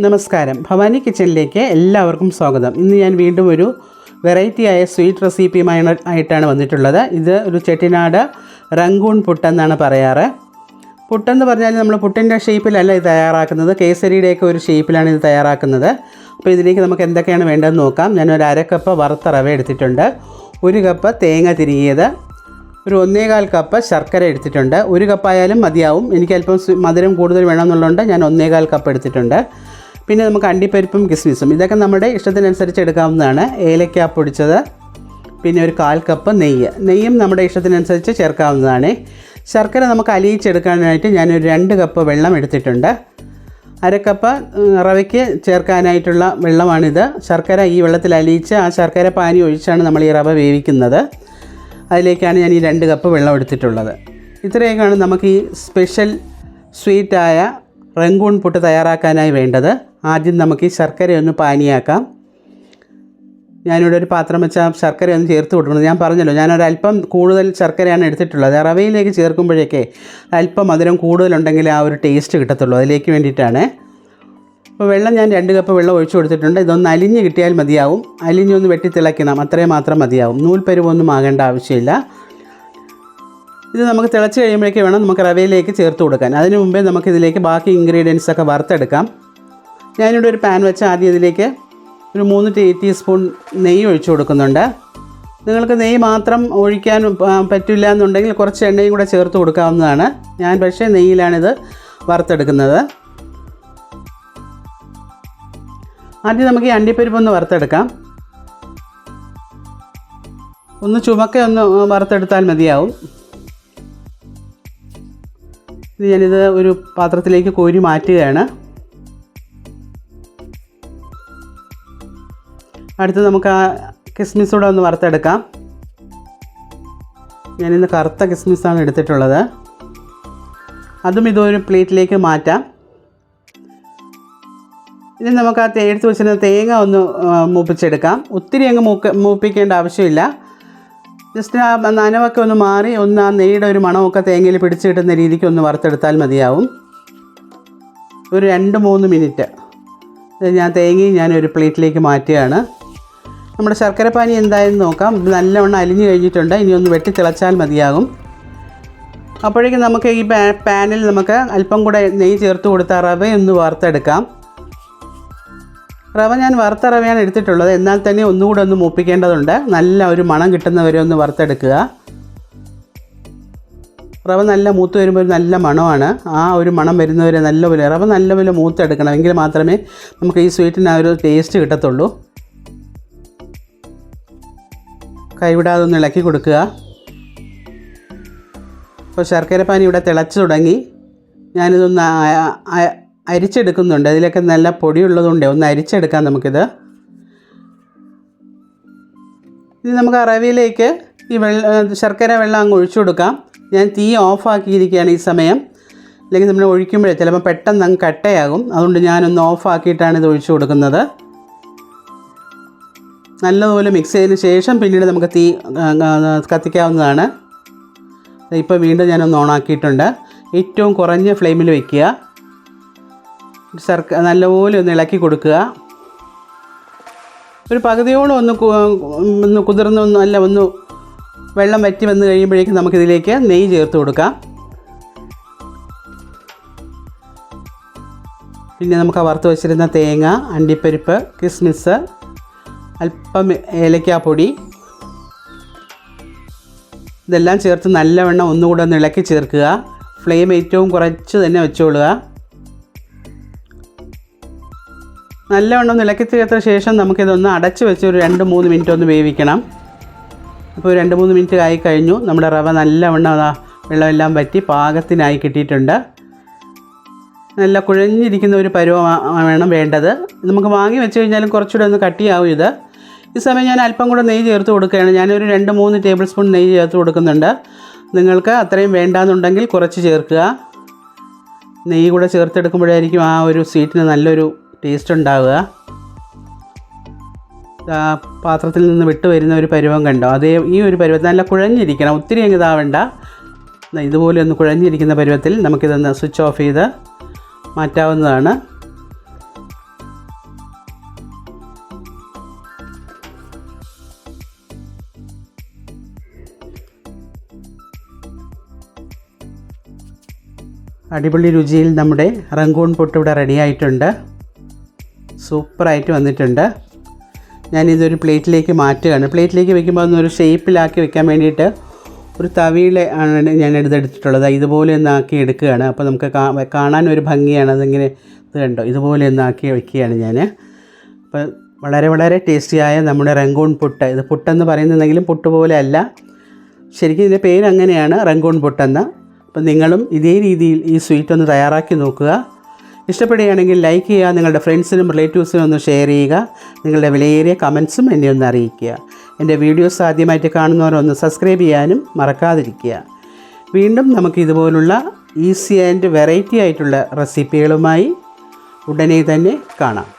നമസ്കാരം. ഭവാനി കിച്ചണിലേക്ക് എല്ലാവർക്കും സ്വാഗതം. ഇന്ന് ഞാൻ വീണ്ടും ഒരു വെറൈറ്റി ആയ സ്വീറ്റ് റെസിപ്പിയുമായി ആയിട്ടാണ് വന്നിട്ടുള്ളത്. ഇത് ഒരു ചെട്ടിനാട് റങ്കൂൺ പുട്ടെന്നാണ് പറയാറ്. പുട്ടെന്ന് പറഞ്ഞാൽ നമ്മൾ പുട്ടിന്റെ ഷേപ്പിലല്ല ഇത് തയ്യാറാക്കുന്നത്. കേസരിയുടെയൊക്കെ ഒരു ഷേപ്പിലാണ് ഇത് തയ്യാറാക്കുന്നത്. അപ്പോൾ ഇതിലേക്ക് നമുക്ക് എന്തൊക്കെയാണ് വേണ്ടതെന്ന് നോക്കാം. ഞാൻ ഒരു അര കപ്പ് വറുത്ത റവ എടുത്തിട്ടുണ്ട്. ഒരു കപ്പ് തേങ്ങ തിരികിയത്. ഒരു ഒന്നേകാൽ കപ്പ് ശർക്കര എടുത്തിട്ടുണ്ട്. ഒരു കപ്പായാലും മതിയാവും. എനിക്ക് അല്പം മധുരം കൂടുതൽ വേണമെന്നുള്ളതുകൊണ്ട് ഞാൻ ഒന്നേകാൽ കപ്പ് എടുത്തിട്ടുണ്ട്. പിന്നെ നമുക്ക് അണ്ടിപ്പരിപ്പും കിസ്മിസും. ഇതൊക്കെ നമ്മുടെ ഇഷ്ടത്തിനനുസരിച്ച് എടുക്കാവുന്നതാണ്. ഏലക്ക പൊടിച്ചത് പിന്നെ ഒരു കാൽ കപ്പ് നെയ്യ്. നെയ്യും നമ്മുടെ ഇഷ്ടത്തിനനുസരിച്ച് ചേർക്കാവുന്നതാണ്. ശർക്കര നമുക്ക് അലിയിച്ചെടുക്കാനായിട്ട് ഞാനൊരു രണ്ട് കപ്പ് വെള്ളം എടുത്തിട്ടുണ്ട്. അരക്കപ്പ് റവയ്ക്ക് ചേർക്കാനായിട്ടുള്ള വെള്ളമാണിത്. ശർക്കര ഈ വെള്ളത്തിൽ അലിയിച്ച് ആ ശർക്കര പാനി ഒഴിച്ചാണ് നമ്മൾ ഈ റവ വേവിക്കുന്നത്. അതിലേക്കാണ് ഞാൻ ഈ രണ്ട് കപ്പ് വെള്ളം എടുത്തിട്ടുള്ളത്. ഇത്രയൊക്കെയാണ് നമുക്ക് ഈ സ്പെഷ്യൽ സ്വീറ്റായ റങ്കൂൺ പുട്ട് തയ്യാറാക്കാനായി വേണ്ടത്. ആദ്യം നമുക്ക് ഈ ശർക്കര ഒന്ന് പാനിയാക്കാം. ഞാനിവിടെ ഒരു പാത്രം വെച്ചാൽ ശർക്കര ഒന്ന് ചേർത്ത് കൊടുക്കണം. ഞാൻ പറഞ്ഞല്ലോ ഞാനൊരല്പം കൂടുതൽ ശർക്കരയാണ് എടുത്തിട്ടുള്ളത്. റവയിലേക്ക് ചേർക്കുമ്പോഴേക്കേ അല്പം മധുരം കൂടുതലുണ്ടെങ്കിൽ ആ ഒരു ടേസ്റ്റ് കിട്ടത്തുള്ളൂ. അതിലേക്ക് വേണ്ടിയിട്ടാണ് അപ്പോൾ വെള്ളം ഞാൻ രണ്ട് കപ്പ് വെള്ളം ഒഴിച്ചു കൊടുത്തിട്ടുണ്ട്. ഇതൊന്ന് അലിഞ്ഞ് കിട്ടിയാൽ മതിയാവും. അലിഞ്ഞൊന്ന് വെട്ടി തിളയ്ക്കണം അത്രയും മാത്രം മതിയാവും. നൂൽപ്പരുവൊന്നും ആകേണ്ട ആവശ്യമില്ല. ഇത് നമുക്ക് തിളച്ച് കഴിയുമ്പോഴേക്ക് വേണം നമുക്ക് റവയിലേക്ക് ചേർത്ത് കൊടുക്കാൻ. അതിന് മുമ്പേ നമുക്കിതിലേക്ക് ബാക്കി ഇൻഗ്രീഡിയൻസ് ഒക്കെ വറുത്തെടുക്കാം. ഞാനിവിടെ ഒരു പാൻ വെച്ച് ആദ്യം ഇതിലേക്ക് ഒരു മൂന്ന് ടീ ടീസ്പൂൺ നെയ്യ് ഒഴിച്ചു കൊടുക്കുന്നുണ്ട്. നിങ്ങൾക്ക് നെയ്യ് മാത്രം ഒഴിക്കാൻ പറ്റില്ല എന്നുണ്ടെങ്കിൽ കുറച്ച് എണ്ണയും കൂടെ ചേർത്ത് കൊടുക്കാവുന്നതാണ്. ഞാൻ പക്ഷേ നെയ്യിലാണിത് വറുത്തെടുക്കുന്നത്. ആദ്യം നമുക്ക് ഈ അണ്ടിപ്പരിപ്പ് ഒന്ന് വറുത്തെടുക്കാം. ഒന്ന് ചുമക്ക ഒന്ന് വറുത്തെടുത്താൽ മതിയാവും. ഇത് ഞാനിത് ഒരു പാത്രത്തിലേക്ക് കോരി മാറ്റുകയാണ്. അടുത്ത് നമുക്ക് ആ കിസ്മിസ് കൂടെ ഒന്ന് വറുത്തെടുക്കാം. ഞാനിന്ന് കറുത്ത കിസ്മിസാണ് എടുത്തിട്ടുള്ളത്. അതും ഇതൊരു പ്ലേറ്റിലേക്ക് മാറ്റാം. ഇനി നമുക്ക് ആ എടുത്ത് വെച്ചിരുന്ന തേങ്ങ ഒന്ന് മൂപ്പിച്ചെടുക്കാം. ഒത്തിരി അങ്ങ് മൂക്ക മൂപ്പിക്കേണ്ട ആവശ്യമില്ല. ജസ്റ്റ് ആ നനവൊക്കെ ഒന്ന് മാറി ഒന്ന് ആ നെയ്യുടെ ഒരു മണമൊക്കെ തേങ്ങയിൽ പിടിച്ചു കിട്ടുന്ന രീതിക്ക് ഒന്ന് വറുത്തെടുത്താൽ മതിയാവും. ഒരു രണ്ട് മൂന്ന് മിനിറ്റ്. ഞാൻ തേങ്ങയും ഞാൻ ഒരു പ്ലേറ്റിലേക്ക് മാറ്റുകയാണ്. നമ്മുടെ ശർക്കരപ്പാനി എന്തായെന്ന് നോക്കാം. ഇത് നല്ലവണ്ണം അലിഞ്ഞു കഴിഞ്ഞിട്ടുണ്ട്. ഇനി ഒന്ന് വെട്ടി തിളച്ചാൽ മതിയാകും. അപ്പോഴേക്കും നമുക്ക് ഈ പാനിൽ നമുക്ക് അല്പം കൂടെ നെയ്യ് ചേർത്ത് കൊടുത്താറവേ റവ ഒന്ന് വറുത്തെടുക്കാം. റവ ഞാൻ വറുത്ത റവയാണ് എടുത്തിട്ടുള്ളത്. എന്നാൽ തന്നെ ഒന്നുകൂടെ ഒന്ന് മൂപ്പിക്കേണ്ടതുണ്ട്. നല്ല ഒരു മണം കിട്ടുന്നവരെ ഒന്ന് വറുത്തെടുക്കുക. റവ നല്ല മൂത്ത് വരുമ്പോൾ ഒരു നല്ല മണമാണ്. ആ ഒരു മണം വരുന്നവരെ നല്ലപോലെ റവ നല്ലപോലെ മൂത്തെടുക്കണം. എങ്കിൽ മാത്രമേ നമുക്ക് ഈ സ്വീറ്റിന് ആ ഒരു ടേസ്റ്റ് കിട്ടത്തുള്ളൂ. കൈവിടാതെ ഒന്ന് ഇളക്കി കൊടുക്കുക. അപ്പോൾ ശർക്കരപ്പാനി ഇവിടെ തിളച്ചു തുടങ്ങി. ഞാനിതൊന്ന് അരിച്ചെടുക്കുന്നുണ്ട്. അതിലൊക്കെ നല്ല പൊടിയുള്ളതുകൊണ്ട് ഒന്ന് അരിച്ചെടുക്കാം നമുക്കിത്. ഇനി നമുക്ക് അറവിയിലേക്ക് ഈ വെള്ള ശർക്കര വെള്ളം അങ്ങ് ഒഴിച്ചു കൊടുക്കാം. ഞാൻ തീ ഓഫാക്കിയിരിക്കുകയാണ് ഈ സമയം. അല്ലെങ്കിൽ നമ്മൾ ഒഴിക്കുമ്പോഴേ ചിലപ്പോൾ പെട്ടെന്ന് അങ്ങ് കട്ടയാകും. അതുകൊണ്ട് ഞാനൊന്ന് ഓഫാക്കിയിട്ടാണ് ഇത് ഒഴിച്ചു കൊടുക്കുന്നത്. നല്ലതുപോലെ മിക്സ് ചെയ്തതിന് ശേഷം പിന്നീട് നമുക്ക് തീ കത്തിക്കാവുന്നതാണ്. ഇപ്പോൾ വീണ്ടും ഞാനൊന്ന് ഓണാക്കിയിട്ടുണ്ട്. ഏറ്റവും കുറഞ്ഞ ഫ്ലെയിമിൽ വയ്ക്കുക ശർക്ക നല്ലപോലെ ഒന്ന് ഇളക്കി കൊടുക്കുക. ഒരു പകുതിയോളം ഒന്ന് ഒന്ന് കുതിർന്ന് ഒന്ന് അല്ല ഒന്ന് വെള്ളം വറ്റി വന്ന് കഴിയുമ്പോഴേക്കും നമുക്കിതിലേക്ക് നെയ്യ് ചേർത്ത് കൊടുക്കാം. പിന്നെ നമുക്ക് വറുത്ത് വെച്ചിരുന്ന തേങ്ങ അണ്ടിപ്പരിപ്പ് കിസ്മിസ് അല്പം ഏലക്കാപ്പൊടി ഇതെല്ലാം ചേർത്ത് നല്ലവണ്ണം ഒന്നുകൂടെ ഒന്ന് ഇളക്കി ചേർക്കുക. ഫ്ലെയിം ഏറ്റവും കുറച്ച് തന്നെ വെച്ചോളുക. നല്ലവണ്ണം ഇളക്കി ചേർത്ത ശേഷം നമുക്കിതൊന്ന് അടച്ച് വെച്ച് ഒരു രണ്ട് മൂന്ന് മിനിറ്റ് ഒന്ന് വേവിക്കണം. അപ്പോൾ രണ്ട് മൂന്ന് മിനിറ്റ് ആയി കഴിഞ്ഞു. നമ്മുടെ റവ നല്ലവണ്ണം അതാ വെള്ളമെല്ലാം പറ്റി പാകത്തിനായി കിട്ടിയിട്ടുണ്ട്. നല്ല കുഴഞ്ഞിരിക്കുന്ന ഒരു പരുവമാണ് വേണം വേണ്ടത്. നമുക്ക് വാങ്ങി വെച്ച് കഴിഞ്ഞാലും കുറച്ചുകൂടെ ഒന്ന് കട്ടിയാവും ഇത്. ഈ സമയം ഞാൻ അല്പം കൂടെ നെയ്യ് ചേർത്ത് കൊടുക്കുകയാണ്. ഞാനൊരു രണ്ട് മൂന്ന് ടേബിൾ സ്പൂൺ നെയ്യ് ചേർത്ത് കൊടുക്കുന്നുണ്ട്. നിങ്ങൾക്ക് അത്രയും വേണ്ടാന്നുണ്ടെങ്കിൽ കുറച്ച് ചേർക്കുക. നെയ്യ് കൂടെ ചേർത്തെടുക്കുമ്പോഴായിരിക്കും ആ ഒരു സ്വീറ്റിന് നല്ലൊരു ടേസ്റ്റ് ഉണ്ടാവുക. പാത്രത്തിൽ നിന്ന് വിട്ട് വരുന്ന ഒരു പരുവം കണ്ടോ? അതേ ഈ ഒരു പരുവത്തിൽ നല്ല കുഴഞ്ഞിരിക്കണം. ഒത്തിരി അങ്ങ് ഇതാവണ്ട. ഇതുപോലെ ഒന്ന് കുഴഞ്ഞിരിക്കുന്ന പരുവത്തിൽ നമുക്കിതൊന്ന് സ്വിച്ച് ഓഫ് ചെയ്ത് മാറ്റാവുന്നതാണ്. അടിപൊളി രുചിയിൽ നമ്മുടെ റങ്കൂൺ പൊട്ട് ഇവിടെ റെഡി ആയിട്ടുണ്ട്. സൂപ്പറായിട്ട് വന്നിട്ടുണ്ട്. ഞാനിതൊരു പ്ലേറ്റിലേക്ക് മാറ്റുകയാണ്. പ്ലേറ്റിലേക്ക് വെക്കുമ്പോൾ അതൊന്നൊരു ഷേപ്പിലാക്കി വെക്കാൻ വേണ്ടിയിട്ട് ഒരു തവിയിലെ ആണ് ഞാൻ എടുത്തെടുത്തിട്ടുള്ളത്. ഇതുപോലെ ഒന്നാക്കി എടുക്കുകയാണ്. അപ്പോൾ നമുക്ക് കാണാൻ ഒരു ഭംഗിയാണ്. അതിങ്ങനെ ഇത് കണ്ടോ? ഇതുപോലെ ഒന്നാക്കി വെക്കുകയാണ് ഞാൻ അപ്പോൾ വളരെ വളരെ ടേസ്റ്റിയായ നമ്മുടെ റങ്കൂൺ പുട്ട്. ഇത് പുട്ടെന്ന് പറയുന്നുണ്ടെങ്കിലും പുട്ട് പോലെ അല്ല. ശരിക്കും ഇതിന്റെ പേര് അങ്ങനെയാണ്. റങ്കൂൺ പുട്ടെന്ന്. അപ്പം നിങ്ങളും ഇതേ രീതിയിൽ ഈ സ്വീറ്റ് ഒന്ന് തയ്യാറാക്കി നോക്കുക. ഇഷ്ടപ്പെടുകയാണെങ്കിൽ ലൈക്ക് ചെയ്യുക നിങ്ങളുടെ ഫ്രണ്ട്സിനും റിലേറ്റീവ്സിനും ഒന്ന് ഷെയർ ചെയ്യുക നിങ്ങളുടെ വിലയേറിയ കമൻസും എന്നെ ഒന്ന് അറിയിക്കുക. എന്റെ വീഡിയോസ് ആദ്യമായിട്ട് കാണുന്നവരൊന്ന് സബ്സ്ക്രൈബ് ചെയ്യാനും മറക്കാതിരിക്കുക. വീണ്ടും നമുക്ക് ഇതുപോലുള്ള ഈസി ആൻഡ് വെറൈറ്റി ആയിട്ടുള്ള റെസിപ്പികളുമായി ഉടനെ തന്നെ കാണാം.